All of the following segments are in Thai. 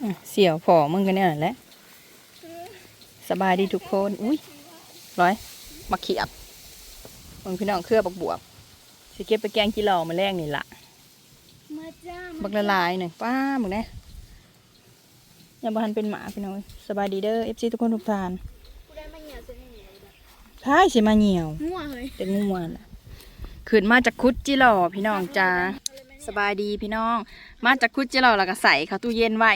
อืมเสี่ยวพอมึงกันเนี่ยแหละสบายดีทุกคน อุ้ยร้อยมาเขียบมึงพี่น้องเครือบักบวบสิเก็บไปแกงกิโลมาแรงนี่ละมาจ้าบักละลายหนึ่งป้ามึงเนี่ยอย่าบันเป็นหมาพี่น้องเอ้ยสบายดีเด้อเอฟซีทุกคนทุกท่านกูได้มาเหนียวเส้นเหนียวแบบท้ายสิมาเหี่ยวงัวเลยแต่งูมันน่ะขึ้นมาจากคุดจิหล่อพี่น้องจ้าสบายดีพี่น้อง มาจากคุดจิหล่อแล้วก็ใส่เข้าตู้เย็นไว้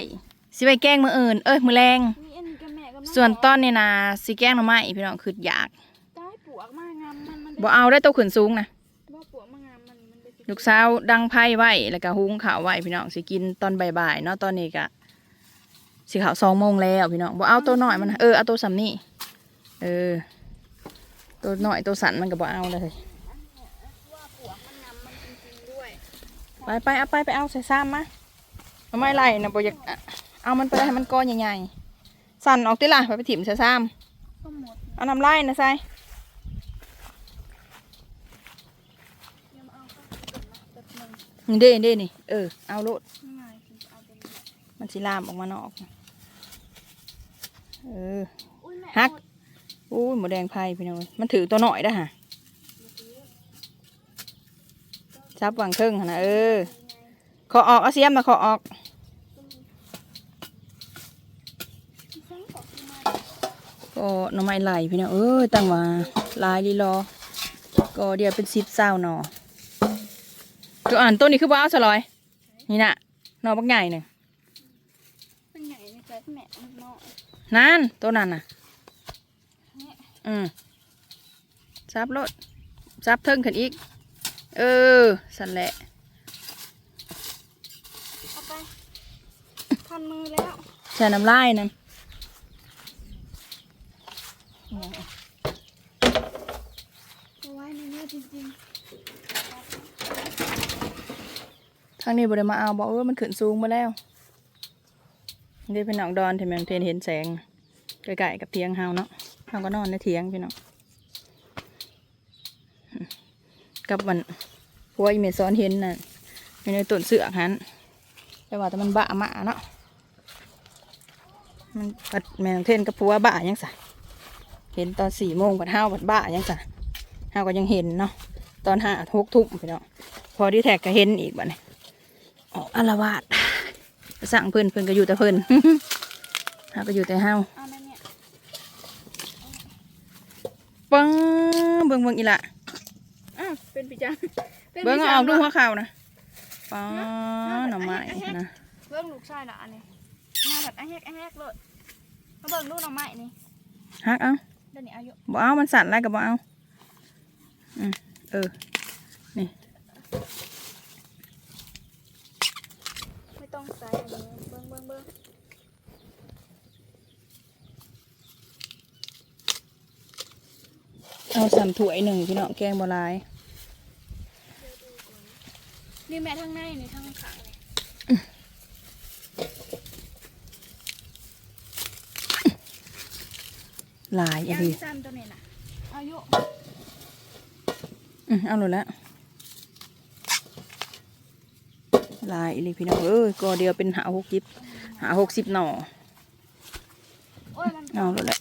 สิไว้แกล้งมืออื่น เอ้ยมือแรงนี่อันนี้กับแม่กับส่วนต้นนี่นะสิแกล้งหน่อไม้พี่น้องคืออยากใต้ปวกมางามมันมันบ่เอาได้ตัวขืนสูงนะบ่ปวกมางามมันมันเป็นลูกสาวดังไพ่ไว้แล้วก็หุงข้าวไว้พี่น้องสิกินตอนบ่ายๆเนาะตอนนี้ก็สิข้าวสองโมงแล้วพี่น้องบ่เอาตัวน้อยมันนะเออเอาตัวสำนี่เออ ตัวน้อยตัวสันมันก็บ่เอาเลยว่าปวกมันงามมันจริงๆด้วยไปไปเอาไปไปเอาใส่ซ้ำมาเอาไม่ไรนะบ่อยากอะ เอามันไปให้มันก้อนใหญ่ๆ สั่นออกติล่ะไปไปถิ่มใส่ซ้ก็หมดำเอาน้ำไล่นะใส่เดี๋ยวมาเอาเข้าไปก่อนนะแป๊บนึงนี่เด้เด้นี่ เออ เอาโลดนี่ไงคุณจะเอาเป็นแบบมันสิลามออกมานอก เออ อุ้ยแม่ฮัก หมดอู้ยหมูแดงไผ่พี่น้องเอ้ยมันถือตัวหน่อยได้อฮะซับวางเครื่องหั่นนะเออ ขอออกเอาเสียมนะขอออก ที่ใส่ปอกที่มา ก็หน่อไม้ไหลพี่น้องเอ้ยตั้งว่าลายลีรอก็เดียวเป็นสิบเศร้าหนอคืออ่านต้นนี้คือบ้าวสลอย นี่น่ะหนอบักใหญ่หนึ่งเป็นใหญ่ในใจแม่มันน้อยนั่นต้นนั้นน่ะอืมซับรถซับเทิงขึ้นอีก เออ สันแหละเอาไปพันมือแล้วใส่น้ำลายนั่น เอาไว้ในนี้จริง ทางนี้บริมาเอาบอกเออมันขึ้นสูงมาแล้วนี่เป็นหนองดอนที่แมงเทนเห็นแสงใกล้ๆกับเทียงเฮาเนาะเฮาก็นอนในเทียงพี่น้องกับมันพัวอีเมซอนเห็นน่ะอยู่ในต้นเสือกหันแต่ว่าแต่มันบะมะเนาะมันปัดแมงเทนกับพัวบะยังสะเห็นตอนสี่โมงปัดห้าวปัดบะยังสะห้าวก็ยังเห็นเนาะตอนห้าทุกทุ่มพี่น้องพอที่แท็กก็เห็นอีกบัดนี้ ออกอารวาสสั่งเพื่อนเพื่อนก็อยู่แต่เพื่อนเฮาก็อยู่แต่เฮาๆเอาแม่เนี่ยปังเบิ่งเบิ่งอีละอ้าวเป็นปีจังป็นเบิ่งปีเอาจัออกดูหัวเข่านะปังหน่อไม้นะเบิ่งลูกชายละอันนี้หน้าแบบไอ้แฮกไอ้แฮกเลยมาเบิ่งลูกหน่อไม้นี่ฮักเอาเดี๋ยวนี้อายุบ่เอามันสั่นแล้วก็บ่เอาอืมเออไม่ต้ องใส่อันนี้เบิ่งเบิ่งเบิ่งเอาสามถ้วยหนึ่งพี่น้องแกงบัวลาย นี่แม่ทั้งในนี่ทั้งขางนี่ลายอะย่างไรที่ซ้ำตัวนี้น่ะอายุอืมเอาเลยละ ลายอีหลีพี่น้องเอ้ยก็เดียวเป็นหาหกสิบหาหกสิบหน่อโอ้ยมันเอาเลยละ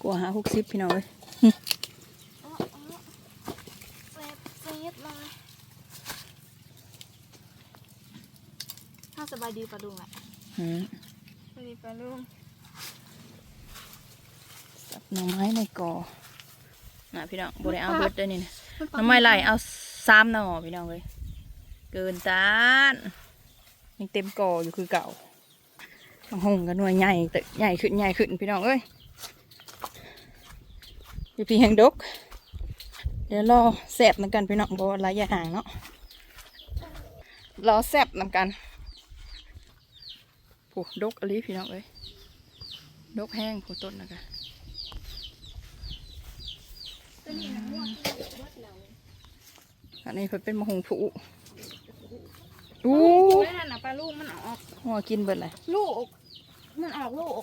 กลัวหาหกสิบพี่น้องเอ้ยอ๋ออ๋อเซฟเซฟเลยถ้าสบายดีปะลุงอะอืมสบายดีปะลุงสับหน่อไม้ในกอน่ะพี่น้องบริเอาเบิดได้อนี่นะหน่อไม้ไหลเอาสามหน่อพี่น้องเลย เกินจานยังเต็มกออยู่คือเก่าบางหงกันหน่วยใหญ่แต่ใหญ่ขึ้นใหญ่ขึ้นพี่น้องเอ้ยพี่พี่แหงดก เดี๋ยวรอแสบนำกันพี่น้องเพราะว่าระยะห่างเนาะรอแสบนำกันโอ้ดกอะไรพี่น้องเอ้ยดกแห้งโผต้นนะคะตัวนี้นะม่วงที่เบิดแล้วอันนี้เพิ่นเป็นมะฮงผู อ้อู้ยนั่นน่ะปลาลูกมันออก หัวกินเบิดเลยลูก มันออกลูก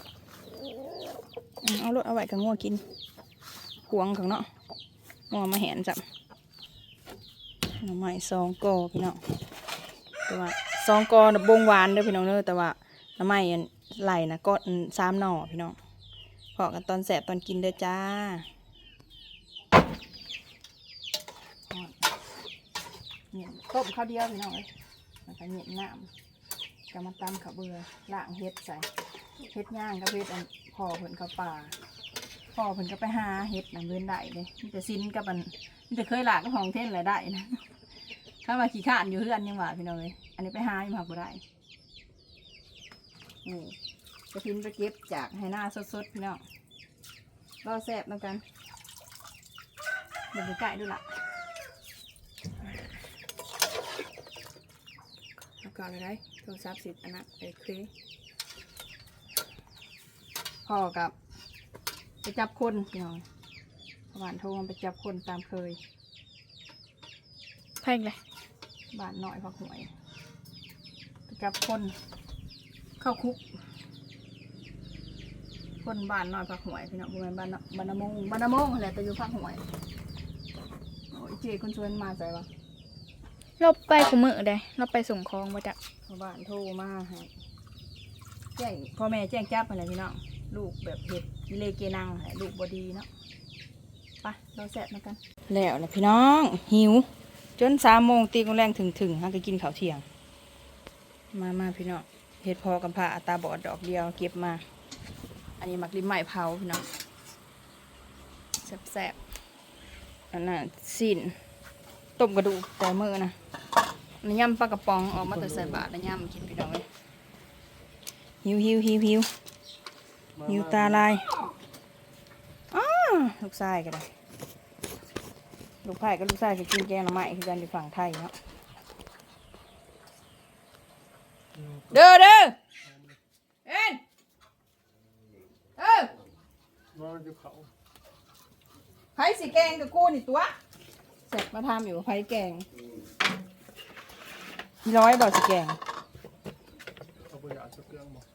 อืมเอารถเอาไว้กับงัวกินหวงของเนาะงัวมาแหนจับหน่อไม้ซองกอพี่น้องแต่ว่าซองกอน่ะบงหวานเด้อพี่น้องเด้อแต่ว่าน้ำไม้อันไหลนะก็สามหน่อพี่น้องพอกันตอนแสบตอนกินเด้อจ้าเนี่ยต้มข้าวเดียวพี่น้องเลย แล้วก็เหนียดน้ำจะมาตำข้าวเบือล่างเฮ็ดใส่เฮ็ดย่างกับเฮ็ดอันพ่อเพิ่นเขาป่าพ่อเพิ่นก็ไปหาเฮ็ดนำเพิ่นได้เลยมีแต่ซินกับมันมีแต่เคยหลากกับของเท่นอะไรได้นะถ้ามาขี้ข้านอยู่เฮือนยังหว่าพี่น้องเลยอันนี้ไปหาอยู่หาบ่ได้นี่กระพินไปเก็บจากให้หน้าสดๆพี่น้องรอแซ่บแล้วกันเดี๋ยวไปใกล้ดูละแล้ว ก็อะไรได้โทรศัพท์สิบอันนั้นโอเคพ่อกับไปจับคนพี่น้องหวานโทรมาไปจับคนตามเคยแพ่งเลยบ้านน้อยพักหวยไปจับคนเข้าคุก คนบ้านน้อยพักหวยพี่น้องบ่แม่นบ้านเนาะบ้านนามงบ้านนามงแหละแต่อยู่พักหวยโอ้ยเจคนชวนมาใส่ปะ เราไปขมือได้เราไปส่งของมาจากชาวบ้านโทรมาให้แจ้งพ่อแม่แจ้งจับอะไรพี่น้องลูกแบบเห็ดกิเลเกนังให้ลูกบดีเนาะไปเราแซ่บมากัน แล้วนะพี่น้อง หิว จนสามโมงตีกงแรงถึงถึงฮะก็กินข้าวเที่ยง มามาพี่น้องเห็ดพอกับผ้าตาบอดดอกเดียวเก็บมา อันนี้มักริมไม้เผาพี่น้องแซ่บๆอันนั้นสิ้นต้มกระดูกแต่มือนะอั นนี้ยำปลากระป๋องออกมาแต่ใส่บาทแล้วยำกินพี่น้องเลยหิวหิวหิวหิวหิวตาลายอ้าลูกชายก็ได้ลูกไผ่ก็ลูกชายจะกินแกงหน่อไม้คือกันอยู่ฝั่งไทยเนาะเด้อเด้อเอ็นเออมันจะเขาไผ่สีแกงกับกูนี่ตัวเสร็จมาทำอยู่ไผ่แกง มีร้อยบอกสีแกงเขาไปอยากจะเครื่องบอก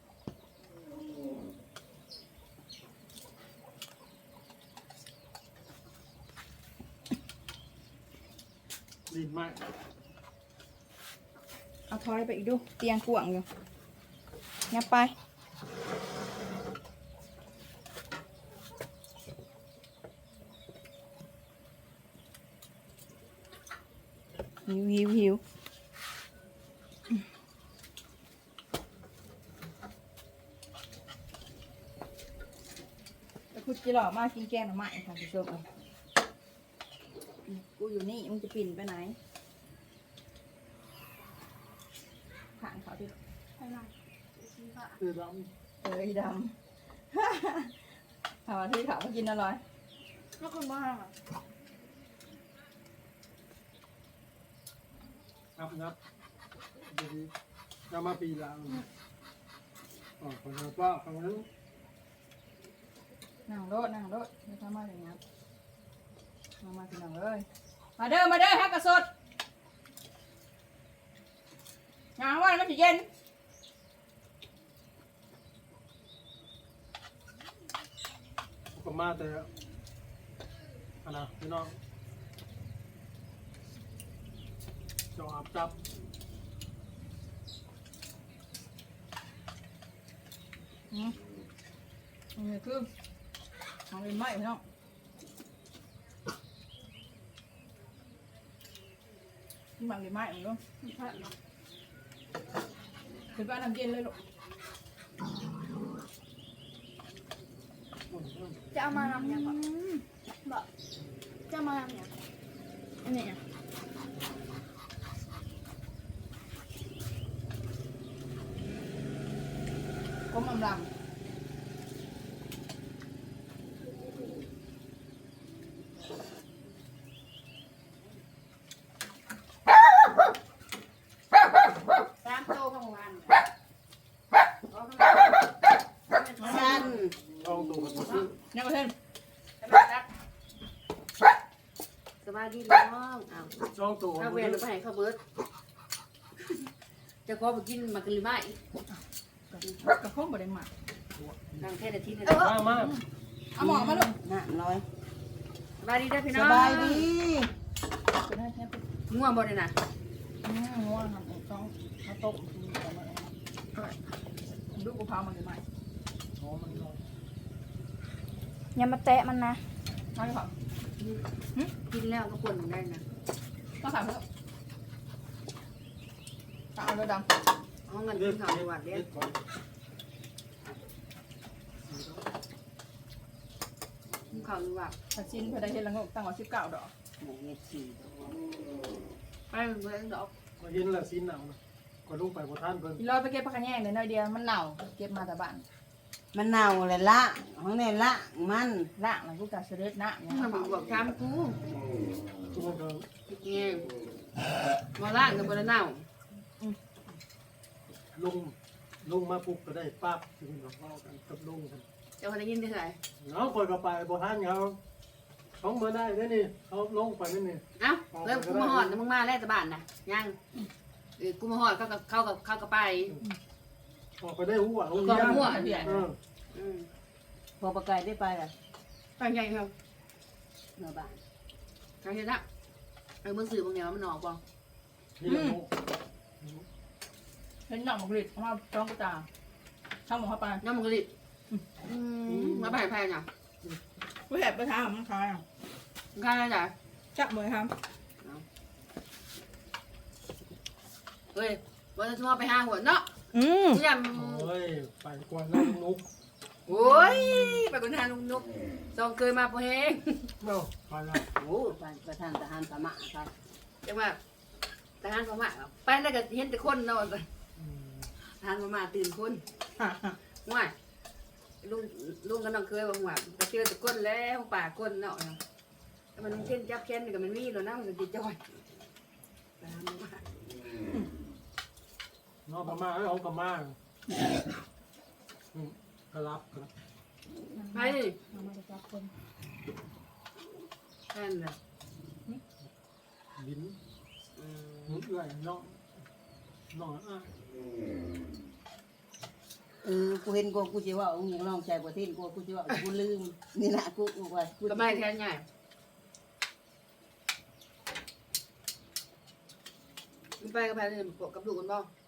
ดินไหมเอาทอยไปอีกดู เตียงกวางอยู่งับไป หิวหิวหิวแต่คุณจิ หล่อมากินแกงหน่อไม้ค่ะผู้ชมกูอยู่นี่มึงจะปิ่นไปไหนผ่านเขาดิไปหนคือดำเอ้ยดำถามว่าที่เขามกินอร่อยแล้วคนบ้าอะนับนับเดีดีจะมาปีละอ๋อคนละป้าคนนึง นั่งรถนั่งรถไม่ทำมาอย่างนี้ครับมามาพี่น้องเอ้ยมาเด้อมาเด้อฮักกระสดงานว่ามันจะเย็นก็มาแต่อันนะพี่น้องจออาบจับอืมอันนี้คือ ของเป็นไม้พี่น้องนี่บางเป็นไม้เหรอลูกคือว่าน้ำเย็นเลยลูกจะเอามานำยังบ่บ่จะเอามานำยังอันนี้อะก้มอำลำ สามโตของวัน สั้น ช่องตัวมันซื้อ เนี่ยประเทศ สบายดีน้องอ้าวช่องตัวข้าวมัเวนนไปให้ข้าวเบิร์ดจะขอไปกินมักกะลิไม้กระพงบดได้หมักทางแค่นาทีนึงมามาเอาหมอมาลูกน่ะร้อยสบายดีเด้อพี่สน้องบายดีจะได้แค่ง่วงบ่ได้น่ะอืมง่วงทำต้องข้าวต้มกินก่อนเลยอืมดูกูพามันใหม่อ๋อมันลงอย่ามาแตะมันนะมาเลยครับ กินแล้วก็ปวดได้นะต้องถามเพื่อนเอาเรือดเอาเงินเล็กิดนข้าวดีกว่าเด็เล็ดดก่อนกินข้าวดีกว่าำถ้าชิ้นเพื่อได้เห็นละงกตั้งไว้สิบเก้าดอกหมูเห็ดสี่ไปเพื่อนดอกมาเห็นและสิ้นหนาวนะก็ลงไปบ่ท่านเพิ่นอีรอยไปเก็บผักกระแยงเลยน้อยเดียวมันเน่าเก็บมาแต่บ้าน มันเน่าเลยละของเนี่ยละมันล่างแล้วกูจะเสด็จน้ำเนี่ยมันบอกบอกช้ำกูทุกคนก็เงี้ยมาล่างกับบนเน่าลงลงมาปุ๊บก็ได้ปั๊บถึงกับเว้ากันกับลงกันเจ้าคนได้ยินได้ไงเนาะคนก็ไปบท่านเขาเขาเมื่อได้เด้นี่เขาลงไปนั่นี่เอ้าเริ่มกูมาหอดมึงมาแล้วจะบ้านนะยังเออกูมาหอดเขากับเข้ากับเข้ากับไป ออกไปได้หัวหัวก็ยาหัวเอออืมพอประกายได้ไปละตั้งใจครับเมื่อบ้านตั้งใจนะเออมึงสื่อบางอย่างมันออกป่ะนี่แหละโมเห็นหนังหมกลิดเอามาจ้องกระตาช่างหมกเข้าไปน้ำมันกระดิ่งมาไปแพงอะกูแหบไปทางมันคายอะค่าอะไรจ้ะจับมือครับเฮ้ยวันจะชอบไปห้าหัวเนาะ อืมเนี่ยโอ้ยไปกวนน้ำนุกโอ้ยไปคนทานลุงนุกซองเคยมาพอเฮงเนาะไปแล้วโอ้ไปประธานทหารสมะครับจังว่าทหารพม่าไปแล้วก็เห็นแต่คนเนาะอืมทหารพม่าตื่นคนง่ายลุงลุงก็น้องเคยบอกว่าแต่เจอแต่คนแล้วป่าคนเนาะแต่มันเช่นจับเช่นนี่ก็มันมีแล้วนะมันจะจอยทหารพม่าเนาะประมาณเอาประมาณอืมก็รับครับไปแค่นั้นแหละบินอืมหมุนเอื่อยเนาะเนาะอะเออกูเห็นกูกูจะว่าองค์ยังลองใจบ่เท่นกูกูจะว่ากูลืมนี่นะกูกูว่ากูก็ไม่แค่ใหญ่ไปกับแพนกับลูกกันบ่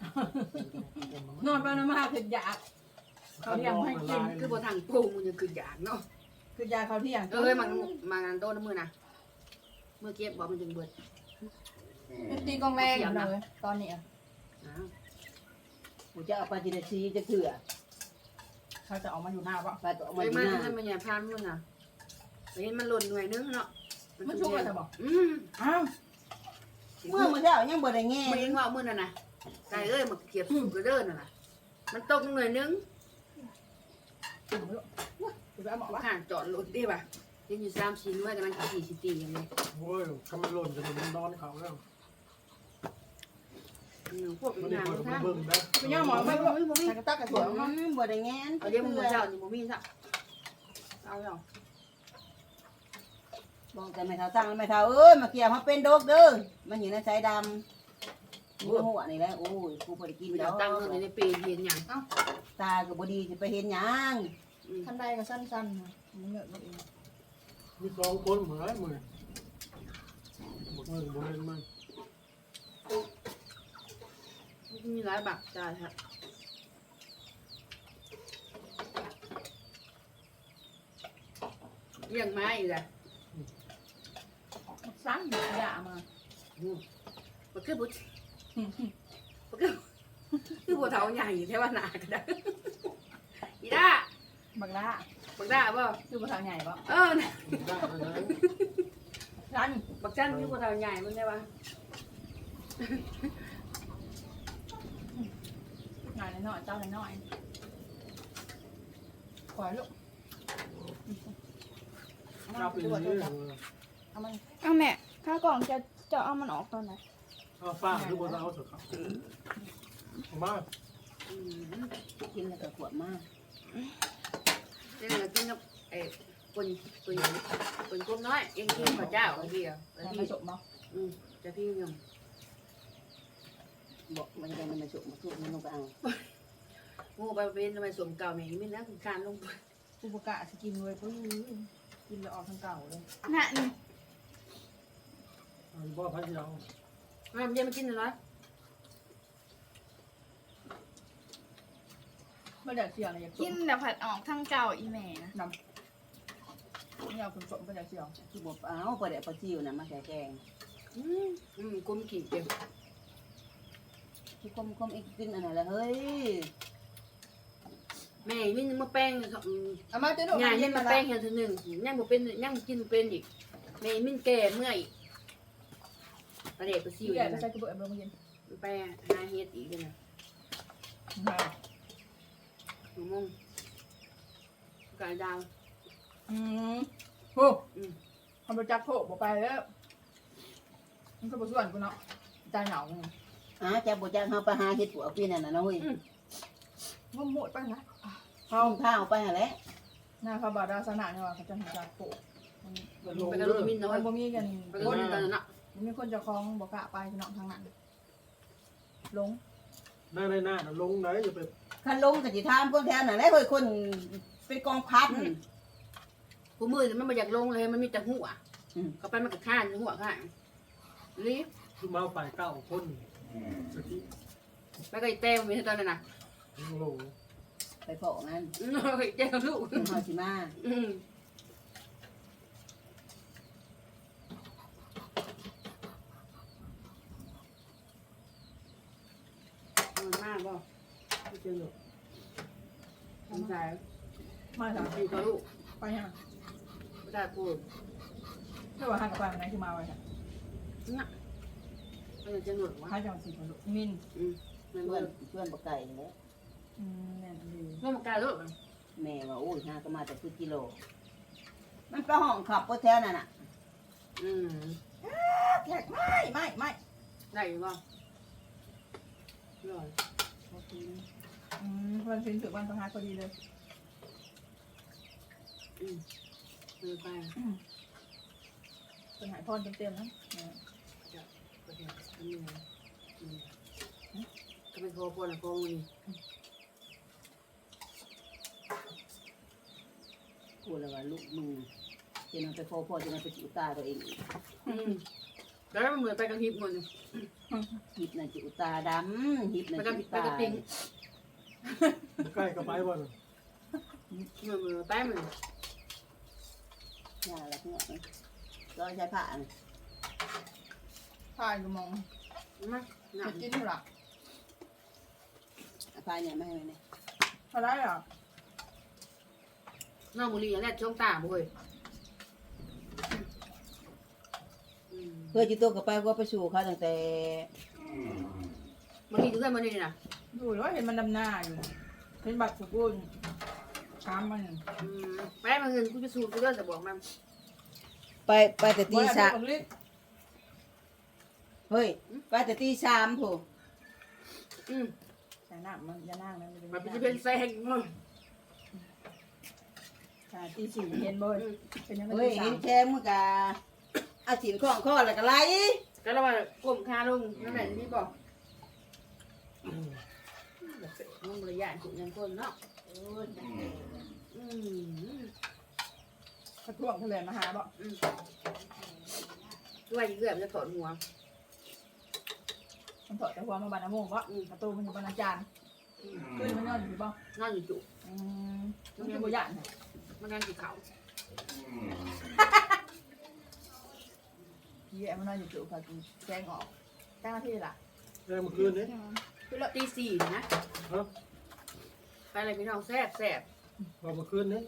นหน้าหรือบ่กว่านะเขาชิ้นนะจักเอ็งขวมก่อนเลยเอ็งเอาหัวเอ็งเดี๋ขยววมว่าน่ะล้างเคยล้างล้างเคยได้จังดอกเอ็งขวมก่อนแล้วเด้อยังตัวหมองได้จับมาเดินหน่อยชับเอาช้องก่อนก่อนนี่ก็ก่อนน่ะนอนไปนอนมาเผ็ดยาเขาเรียกให้กินคือบ่ทางปรุงมันยังคืออยากเนาะคือยาเขาเที่ยงเอ้ยมันมางานโตน้ำมือนะเมื่อเก็บบอกมันจึงเบิดตีกองแรงอยู่เลยตอนนี้อะอ้าวกูจะเอาไปจิตซีจะเถื่อเขาจะออกมาอยู่หน้าปะไปตัวเอามาไอ้ที่มันหน้ามันมันอย่าพานมันน่ะเห็นมันหล่นหน่วยนึงเนาะมันชุกเลยแต่บอกอืมอ้าวเมื่อมื้อเช้ายังบ่ได้แง่มันยังว่ามือน่ะนะ ไก่เอ้ยมันเก็บสุกกระเดินน่ะนะมันตกหน่วยนึงถึงแล้วกูจะเอาหมอวะข้างจอดรถได้ป่ะยังอยู่สามชิ้นไว้กำลังสี่สิบตีอย่างนี้โอ้ยทำมันหล่นจะมันนอนเขาแล้วอืมพวกมันงานเปิดท่าเบิ่งนะไปย่างหมอไม่บอกใส่กระตักกระสวยมั้งอืมบ่ได้แง่เอาเดี๋ยวมึงมาเจ้านี่มึงมีสักเอาเนาะบอกแต่ไม่เท่าตั้งไม่เท่าเอ้ยมาเกี่ยวมาเป็นดกเด้อมันอยู่ในสายดำ หัวหัวนี่แหละโอ้ยกูบ่ได้กินมึงดจะอกตั้งเงินในปีเห็นอย่างตาก็บ่ดีสิไปเห็นหยังขั้นใดก็สั้นๆนะมันเหนื่อยมันเองมีสองคนเหมือนเหมือนมือบ่เห็นมันมีหลายบักจ่ายครับเลี้ยงไม้อีกแหละสั้นยามามันคือบุตรมัน คือคือบัวเทาใหญ่แค่ว่าหนาก็ได้อีด้าบักล่าบักด้าบ่คือบักทางใหญ่ปะเออน่ะได้เลยนะสั้นบักจันคือบัวเทาใหญ่มันได้ปะหน่อยหน่อยเจ้าหน่อยขอยลูกรับอีกนี่เอามันเอาแม่ข้ากล่องจะจะเอามันออกตอนไหน เอาฟ้าหรือบ่เอาเถอะครับมาอืมกินแล้วก็ขวบมากอเดี๋ยวเรากินกับไอ้คนคนคนกลมน้อยเองกินข้าวเจ้าไอ้เดียวไอ้มาที่จบมั้งอืมจะพี่ยังบอกมันยังมันมาสุกมาสุกมันลงไปเอางูไปเป็นทำไมสวมเก่าแม่ไม่นะคือการลงไปอุปกะสกินเลยก็กินแล้วออกทางเก่าเลยน่ะนี่อันบ่พัดยาว อะมันจะมากินอะไรไม่ได้เสียงเลยอยากกินแต่ผัดออกทั้งเก่าอีแม่นะไม่เอาคุณสมไม่ได้เสียงคือบอกเอาปลาเดี๋ยวปลาจิ้วนะมาใส่แกงอืมอืมกลมขีดเดียวที่คมคมอีกกินอะไรละเฮ้ยแม่มินมาแป้งอืมเอามาเต้นหนูงานนี่มาแป้งเห็นทีหนึ่งยังบ่เป็นยังบ่กินเป็นอีกแม่มินแก่เมื่อย ประเด็กก็ซิวใหญ่ไปใส่กระบอกเบอร์มาเย็นไปหาเฮ็ดอีกเลยนะหนูมงกายดาว อืมโอ้อืม ทำประจักษ์โผล่บอกไปแล้วมันก็บส่วนกูเนาะใจเหงาอ่าจะบอกจะเอาไปหาเห็ดปัวปีนั่นน่ะนะเฮ้ยว่าหมดไปนะเอาข้าวไปหาแล้วหน้าเขาบาดาสนาเนี่ยว่าเขาจะทำการโผล่ลงไปกับเด้ลูอกมินแต่น้อว่ายบ่มีกัน ไปกับลูกมินตอนนั้นน่ะบ่ มีคนจะคล้องบอกกะไปพี่น้องทางนั้นลงหน้าในหน้าน่ะลงไหนอย่าไปขันลงกับจิทามพวกแถวน่ะแล้วเฮ้ยคนเป็นกองพันผู้มือมันบ่อยากลงเลยมันมีแต่หัวอืม ก็ไปมันก็ข้านหัวข้างรีบคือมาฝ่ายเก้าคนสติไปก็ไอ้แต้มมีตอนนั้นน่ะลงไปเพาะงั้นอืมไอ้แต้มลูกเฮาสิมาอืมมันมาก บ่ไม่เจอหรอกสงสัยมาจากอยู่กับลูกไปยังไม่ได้พูดไม่ว่าหันกับไปวันไหนคือมาไว้ค่ะน่ะมันจะหนุนวะให้จังสีคนลุกมินอืมมันเพื่เบื่ออนเพื่อนปลาไก่แล้วอืมแน่นดีเมื่อมันกลายลูกแม่ว่าโอ้ยหาก็มาแต่คือกิโล มันไปห้องขับพวกแถวนั่นน่ะอืมแขกไม่ไม่ไม่ได้อยู่บ่ร อยอืมวันสิ้นสุดวันประหารพอดีเลยอืมมือไปเป็นหายพรเต็มๆนะก็เดี๋ยวอันนี้นะอืมก็เป็นโคโคนโคมันนี่กูเลยว่าลูกมึงจะนอนไปโฟพ่อจะนอนไปจิอุตาตัวเองอีกอืม แล้วมันเหมือนไปกระพริบหมดเลยหิบน่ะจิอุตาดำหิบไปน่ะกระจิพริอุบไปตากระปิงใกล้กับไปบ่น่ะเหมือนเหมือนแป้งมันอย่าละเนี่ยก็ใช้ผ้าน่ะพายก็มองมาหนัจะกกินอยู่หรอเอาผ้าเนี่ยไม่ให้เนี่ยอะไรอะน้องบุรีอย่างแรกช่วงตาบ่เว้ยอืม เพื่อจิตัวกับไปก็ไปสู่เขาตั้งแต่มันมีถึงได้มันนี่นะดูว่าเห็นมันดำหน้าอยู่เห็นบัตรถูกรุ่นช้ำมันอืมไปได้มาเงินกูจะสู้กูเลิกแต่บอกมันไปไปแต่ตีสามมเฮ้ยไปแต่ตีสามโถอืมใส่หน้ามันยานั่งนั่นมันเป็นจะเป็นแซงมันใช่ตีสี่เห็นบ่อยเป็นยังไงเฮ้ยตีสาเห็มนแค่มึงกะ เอาสินข้องข้อแล้วก็ไล่ก็แล้วว่ากลมคาลงนั่นแหละนี่บอกมึงระยะถูกเงินคนเนาะอืมกระท่วงทะเลมาหาบ่อืมด้วยเกือบจะถอดหัวมันถอดแต่หัวมาบานน้ำมูกบ่ประตูมันอยู่บนอาจารย์อืมขึ้นมันนอนอยู่บ่นอนอยู่จุอืมมันคือบ่ย่านมันนั่งอยู่เขาพี่ แอมมันนอนอยู่จุค่ะแจ้งออกแจ้งหน้าที่ล่ะแรงเมื่อคืนนี้คือเราตีสี่นะฮะไปอะไรพี่น้องแซ่บแซ่บพอเมื่อคืนนี้